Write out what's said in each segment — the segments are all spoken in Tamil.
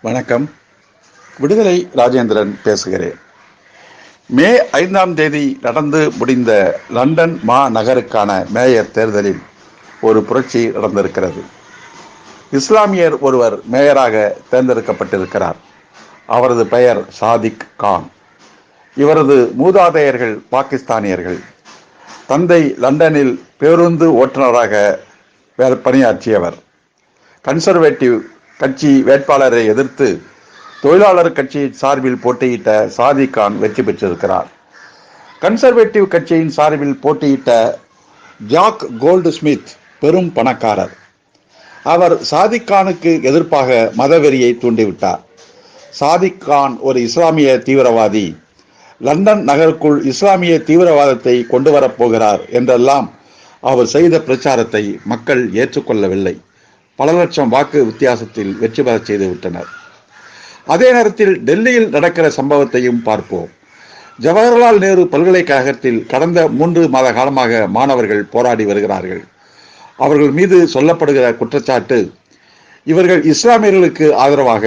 வணக்கம். விடுதலை ராஜேந்திரன் பேசுகிறேன். மே ஐந்தாம் தேதி நடந்து முடிந்த லண்டன் மாநகருக்கான மேயர் தேர்தலில் ஒரு புரட்சி நடந்திருக்கிறது. இஸ்லாமியர் ஒருவர் மேயராக தேர்ந்தெடுக்கப்பட்டிருக்கிறார். அவரது பெயர் சாதிக் கான். இவரது மூதாதையர்கள் பாகிஸ்தானியர்கள். தந்தை லண்டனில் பேருந்து ஓட்டுநராக பணியாற்றியவர். கன்சர்வேட்டிவ் கட்சி வேட்பாளரை எதிர்த்து தொழிலாளர் கட்சி சார்பில் போட்டியிட்ட சாதிக் கான் வெற்றி பெற்றிருக்கிறார். கன்சர்வேட்டிவ் கட்சியின் சார்பில் போட்டியிட்ட ஜாக் கோல்டு ஸ்மித் பெரும் பணக்காரர். அவர் சாதிக்கானுக்கு எதிர்ப்பாக மதவெறியை தூண்டிவிட்டார். சாதிக்கான் ஒரு இஸ்லாமிய தீவிரவாதி. லண்டன் நகருக்குள் இஸ்லாமிய தீவிரவாதத்தை கொண்டு வரப் போகிறார் என்றெல்லாம் அவர் செய்த பிரச்சாரத்தை மக்கள் ஏற்றுக்கொள்ளவில்லை. பல லட்சம் வாக்கு வித்தியாசத்தில் வெற்றி பெற செய்து விட்டனர். அதே நேரத்தில் டெல்லியில் நடக்கிற சம்பவத்தையும் பார்ப்போம். ஜவஹர்லால் நேரு பல்கலைக்கழகத்தில் கடந்த மூன்று மாத காலமாக மாணவர்கள் போராடி வருகிறார்கள். அவர்கள் மீது சொல்லப்படுகிற குற்றச்சாட்டு இவர்கள் இஸ்லாமியர்களுக்கு ஆதரவாக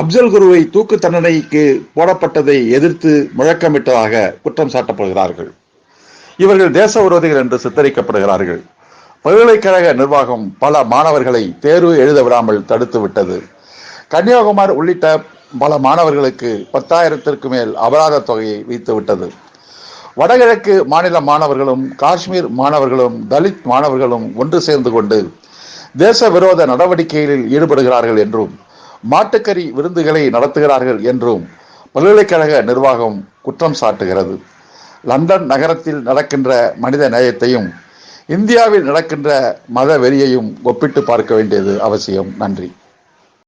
அப்சல் குருவை தூக்கு தண்டனைக்கு போடப்பட்டதை எதிர்த்து முழக்கமிட்டதாக குற்றம் சாட்டப்படுகிறார்கள். இவர்கள் தேச விரோதிகள் என்று சித்தரிக்கப்படுகிறார்கள். பல்கலைக்கழக நிர்வாகம் பல மாணவர்களை தேர்வு எழுத விடாமல் தடுத்து விட்டது. கன்னியாகுமரி உள்ளிட்ட பல மாணவர்களுக்கு பத்தாயிரத்திற்கு மேல் அபராத தொகையை விதித்து விட்டது. வடகிழக்கு மாநில மாணவர்களும் காஷ்மீர் மாணவர்களும் தலித் மாணவர்களும் ஒன்று சேர்ந்து கொண்டு தேச விரோத நடவடிக்கைகளில் ஈடுபடுகிறார்கள் என்றும் மாட்டுக்கறி விருந்துகளை நடத்துகிறார்கள் என்றும் பல்கலைக்கழக நிர்வாகம் குற்றம் சாட்டுகிறது. லண்டன் நகரத்தில் நடக்கின்ற மனித நேயத்தையும் இந்தியாவில் நடக்கின்ற மத வெறியையும் ஒப்பிட்டு பார்க்க வேண்டியது அவசியம். நன்றி.